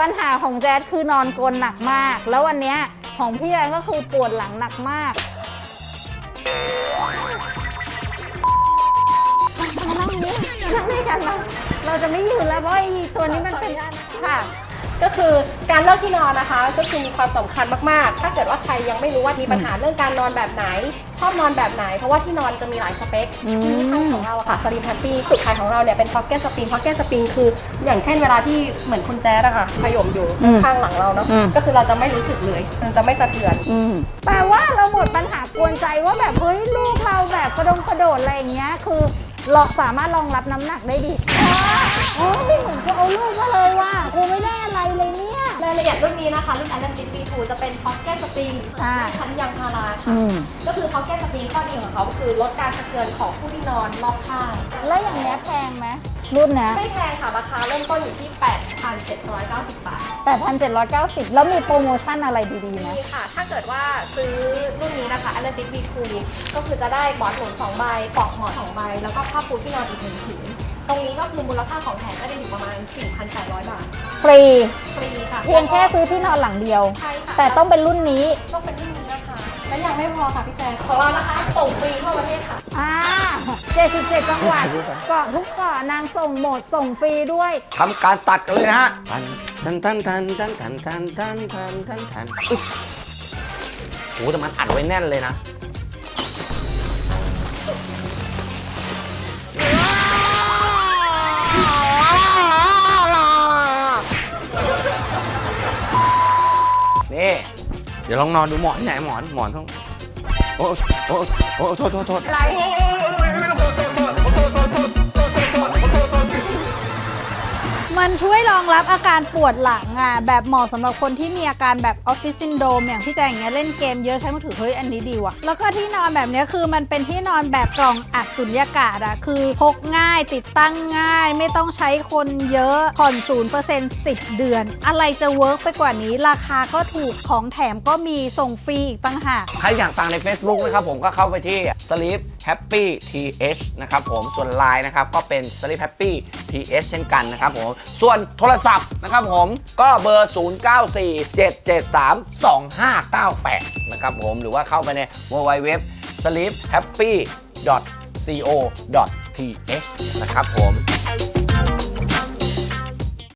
ปัญหาของแจ๊ดคือนอนกลนหนักมาก แล้ววันเนี้ยของพี่แอนก็คือปวดหลังหนักมากมานั่งนี้นั่งด้วยกันมาเราจะไม่อยู่แล้วเพราะไอ้ตัวนี้มันเป็นค่ะ ก็คือการเลือกที่นอนนะคะ ก็คือมีความสำคัญมากๆ ถ้าเกิดว่าใครยังไม่รู้ว่ามีปัญหาเรื่องการนอนแบบไหน ชอบนอนแบบไหน เพราะว่าที่นอนจะมีหลายสเปคอืม ที่ทางของเราอะค่ะสลิมแฮปปี้จุดขายของเราเนี่ยเป็นพ็อกเก็ตสปริงพ็อกเก็ตสปริงคือ อย่างเช่นเวลาที่เหมือนคุณแจ๊ดอะค่ะขยมอยู่ข้างหลังเราเนาะอืม ก็คือเราจะไม่รู้สึกเลยมันจะไม่สะเทือน อืม แปลว่าเราหมดปัญหากวนใจว่าแบบเฮ้ยลูกเราแบบกระดงกระโดดอะไรอย่างเงี้ยคือเราสามารถรองรับน้ำหนักได้ดีโอ้ยเหมือนกูเอาลูกมาเล ละเอียดรุ่นนี้นะคะ รุ่น Atlantic B2 จะเป็นพ็อกเก็ตสปริงอ่า ชั้นยางพาราค่ะ อืม ก็คือพ็อกเก็ตสปริงข้อดีของเขาก็คือลดการสะเทือนของผู้ที่นอนรอบข้าง แล้วอย่างเงี้ยแพงไหมรุ่นเนี้ยไม่แพงค่ะ ราคาเริ่มต้นอยู่ที่ 8,790 บาท 8,790 แล้วมีโปรโมชั่นอะไรดีๆไหม มีค่ะ ถ้าเกิดว่าซื้อรุ่นนี้นะคะ Atlantic B2 ก็คือจะได้หมอนหนุน2ใบปลอกหมอน2ใบ แล้วก็ผ้าปูที่นอนอีกหนึ่งผืน ตรงนี้ก็คือมูลค่าของแถมก็จะอยู่ประมาณ 4,800 บาท ฟรี ฟรีค่ะ เพียงแค่ซื้อที่นอนหลังเดียว ใช่ค่ะ แต่ต้องเป็นรุ่นนี้ต้องเป็นรุ่นนี้นะคะ และยังไม่พอค่ะพี่แจ๊คของเรานะคะส่งฟรีทั่วประเทศค่ะ อ่า77จังหวัดเกาะทุกเกาะนางส่งหมดส่งฟรีด้วย ทำการตัดกันเลยนะฮะทันทันทันทันทันทันทันทันทันทันอึ๊บโหแต่มันอัดไว้แน่นเลยนะ นี่ เดี๋ยวลองนอนดูหมอนที่ไหนหมอนหมอนต้องโอ้โอ้โอ้โทษโทษโทษ มันช่วยรองรับอาการปวดหลังอะแบบเหมาะสำหรับคนที่มีอาการแบบออฟฟิศซินโดมอย่างพี่แจงอย่างเงี้ยเล่นเกมเยอะใช้มือถือเฮ้ยอันนี้ดีว่ะ แล้วก็ที่นอนแบบเนี้ยคือมันเป็นที่นอนแบบกล่องอัดสุญญากาศอะคือพกง่ายติดตั้งง่าย ไม่ต้องใช้คนเยอะผ่อนศูนย์เปอร์เซ็นต์สิบเดือน อะไรจะเวิร์กไปกว่านี้ราคาก็ถูกของแถมก็มีส่งฟรีอีกต่างหาก ใครอยากฟังใน Facebook นะครับผมก็เข้าไปที่ Sleep Happy TH นะครับผมส่วน Line นะครับก็เป็น Sleep Happy TH เช่นกันนะครับผมส่วนโทรศัพท์นะครับผมก็เบอร์ 0947732598 นะครับผมหรือว่าเข้าไปใน www sleephappy co th นะครับผม